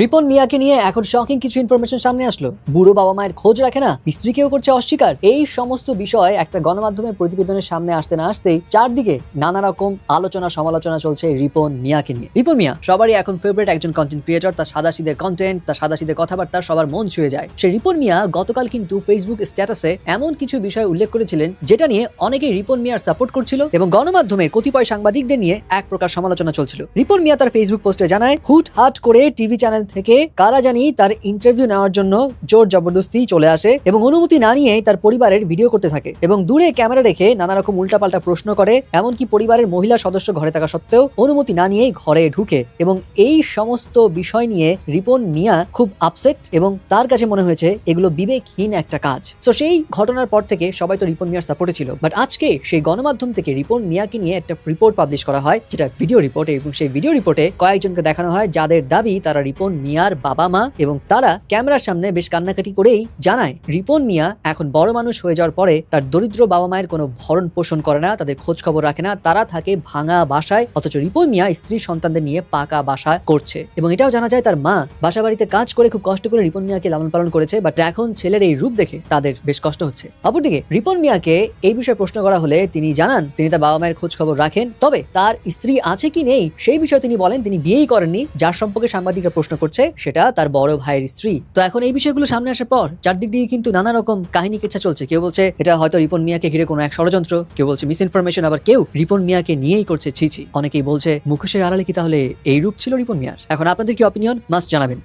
রিপন মিয়াকে নিয়ে এখন শকিং কিছু ইনফরমেশন সামনে আসলো। বুড়ো বাবা মায়ের খোঁজ রাখে না, স্ত্রীকেও করছে অস্বীকার। এই সমস্ত বিষয় একটা গণমাধ্যমের প্রতিবেদনের সামনে আসতে না আসতেই চারদিকে নানা রকম আলোচনা সমালোচনা চলছে রিপন মিয়াকে নিয়ে। রিপন মিয়া সবারই এখন ফেভারিট একজন কন্টেন্ট ক্রিয়েটর তার সাদা সিধে কন্টেন্ট তার সাদা সিধে কথাবার্তা, সবার মন ছুঁয়ে যায়। সে রিপন মিয়া গতকাল কিন্তু ফেসবুক স্ট্যাটাসে এমন কিছু বিষয় উল্লেখ করেছিলেন, যেটা নিয়ে অনেকেই রিপন মিয়ার সাপোর্ট করছিল এবং গণমাধ্যমে কতিপয় সাংবাদিকদের নিয়ে এক প্রকার সমালোচনা চলছিল। রিপন মিয়া তার ফেসবুক পোস্টে জানায় হুট হাট করে টিভি চ্যানেল থেকে কারা জানি তার ইন্টারভিউ নেওয়ার জন্য জোর জবরদস্তি চলে আসে এবং অনুমতি না নিয়ে তার পরিবারের ভিডিও করতে থাকে। এবং দূরে ক্যামেরা রেখে নানা রকম উল্টাপাল্টা প্রশ্ন করে, এমনকি পরিবারের মহিলা সদস্য ঘরে থাকা সত্ত্বেও অনুমতি না নিয়েই ঘরে ঢুকে। এবং এই সমস্ত বিষয় নিয়ে রিপন মিয়া খুব আপসেট এবং তার কাছে মনে হয়েছে, এগুলো বিবেকহীন একটা কাজ। তো সেই ঘটনার পর থেকে সবাই তো রিপন মিয়ার সাপোর্টে ছিল। বাট আজকে সেই গণমাধ্যম থেকে রিপন মিয়াকে নিয়ে একটা রিপোর্ট পাবলিশ করা হয়, যেটা ভিডিও রিপোর্ট এবং সেই ভিডিও রিপোর্টে কয়েকজনকে দেখানো হয়, যাদের দাবি তারা রিপন মিয়ার বাবা মা এবং তারা ক্যামেরার সামনে বেশ কান্নাকাটি করেই জানায়, রিপন মিয়া এখন বড় মানুষ হয়ে যাওয়ার পরে তার দরিদ্র বাবা মায়ের কোনো ভরণ পোষণ করে না, তাদের খোঁজ খবর রাখে না, তারা থাকে ভাঙা বাসায়, অথচ রিপন মিয়া স্ত্রী সন্তানদের নিয়ে পাকা বাসা করছে। এবং এটাও জানা যায় তার মা বাসা বাড়িতে কাজ করে খুব কষ্ট করে রিপন মিয়াকে লালন পালন করেছে, বাট এখন ছেলের এই রূপ দেখে তাদের বেশ কষ্ট হচ্ছে। অপরদিকে, রিপন মিয়াকে এই বিষয়ে প্রশ্ন করা হলে তিনি জানান, তিনি তার বাবা মায়ের খোঁজ খবর রাখেন, তবে তার স্ত্রী আছে কি নেই, সেই বিষয়ে তিনি বলেন তিনি বিয়েই করেননি, যার সম্পর্কে সাংবাদিকরা প্রশ্ন করছে, সেটা তার বড় ভাইয়ের স্ত্রী। তো এখন এই বিষয়গুলো সামনে আসার পর, চারদিক দিয়ে কিন্তু নানা রকম কাহিনী কেচ্ছা চলছে। কেউ বলছে, এটা হয়তো রিপন মিয়াকে ঘিরে কোনো এক ষড়যন্ত্র। কেউ বলছে মিস ইনফরমেশন আবার কেউ রিপন মিয়াকে নিয়েই করছে ছিছি অনেকেই বলছে, মুখোশের আড়ালে কি তাহলে এই রূপ ছিল রিপন মিয়ার? এখন আপনাদের কি অপিনিয়ন মাস্ট জানাবেন।